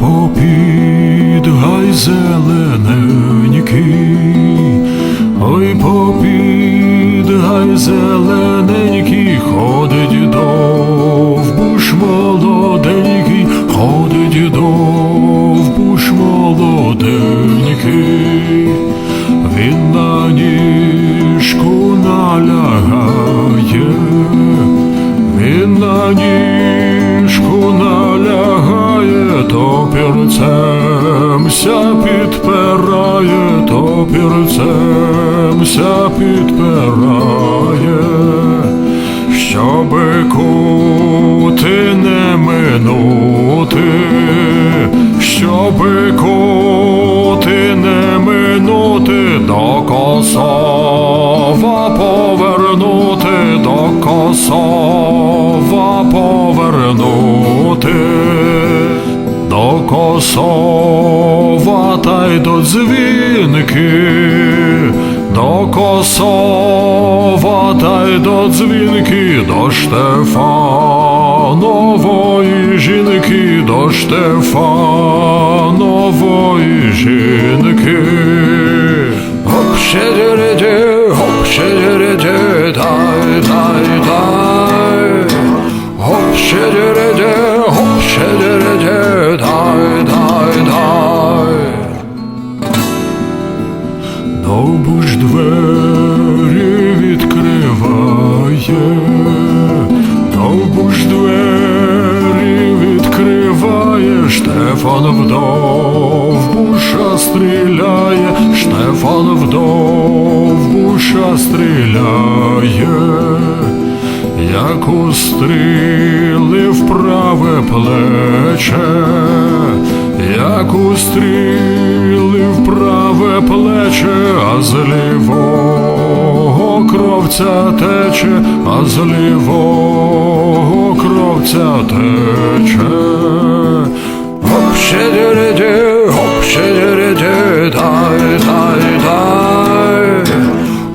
попід гай зелененький, ой попід гай зелененький, ходить довбуш молоденький, ходить довбуш молоденький, він на ніжку налягає. Він на ніжку налягає, то пірцемся підпирає, то пірцемся підпирає, щоби кути не минути, щоби кути Косова та й до дзвінки, до Косова та й до дзвінки, до Штефанової жінки, до Штефанової жінки. Хоп, щедереде, хоп, щедереде, дай, дай, двері відкриває, довбуш двері відкриває, Штефан вдовбуша стріляє, Штефан вдовбуша стріляє, як устріли в праве плече, як устріли в праве плече, а з лівого кровця тече, а з лівого кровця тече. Хоп, щедереде, хоп, щедереде, дай, дай, дай.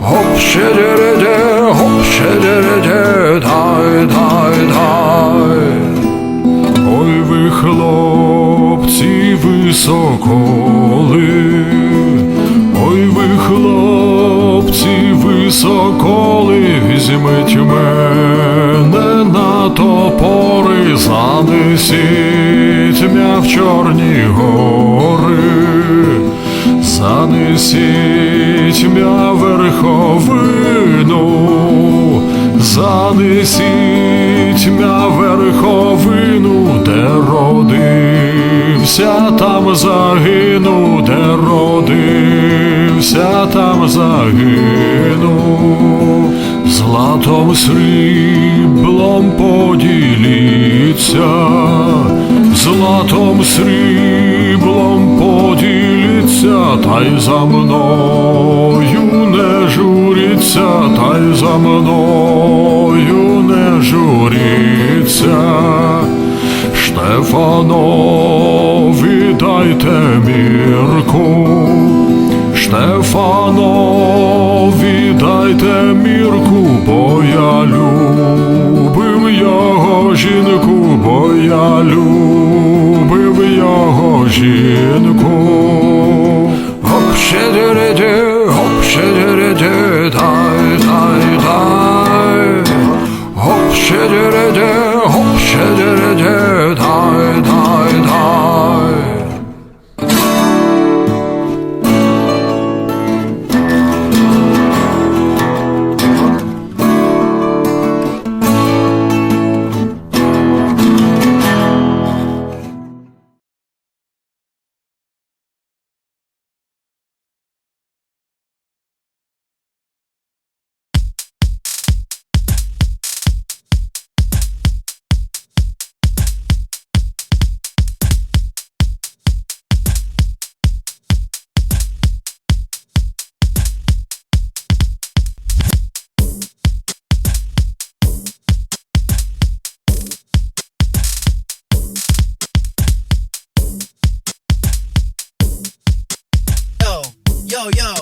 Хоп, щедереде, хоп, щедереде, дай, дай, дай. Ой ви хлопці високоли, ой ви хлопці високоли, візьміть мене на топори, занесіть м'я в чорні гори, занесіть м'я верховину, занесіть м'я верховину, де родився, там загину, де родився, там загину, златом сріблом поділіться, златом сріблом поділіться, та й за мною не журіться, та й за мною не журіться. Штефанові дайте мірку, Штефанові дайте мірку, бо я любив його жінку, бо я любив його жінку. Yo, yo,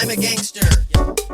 I'm a gangster.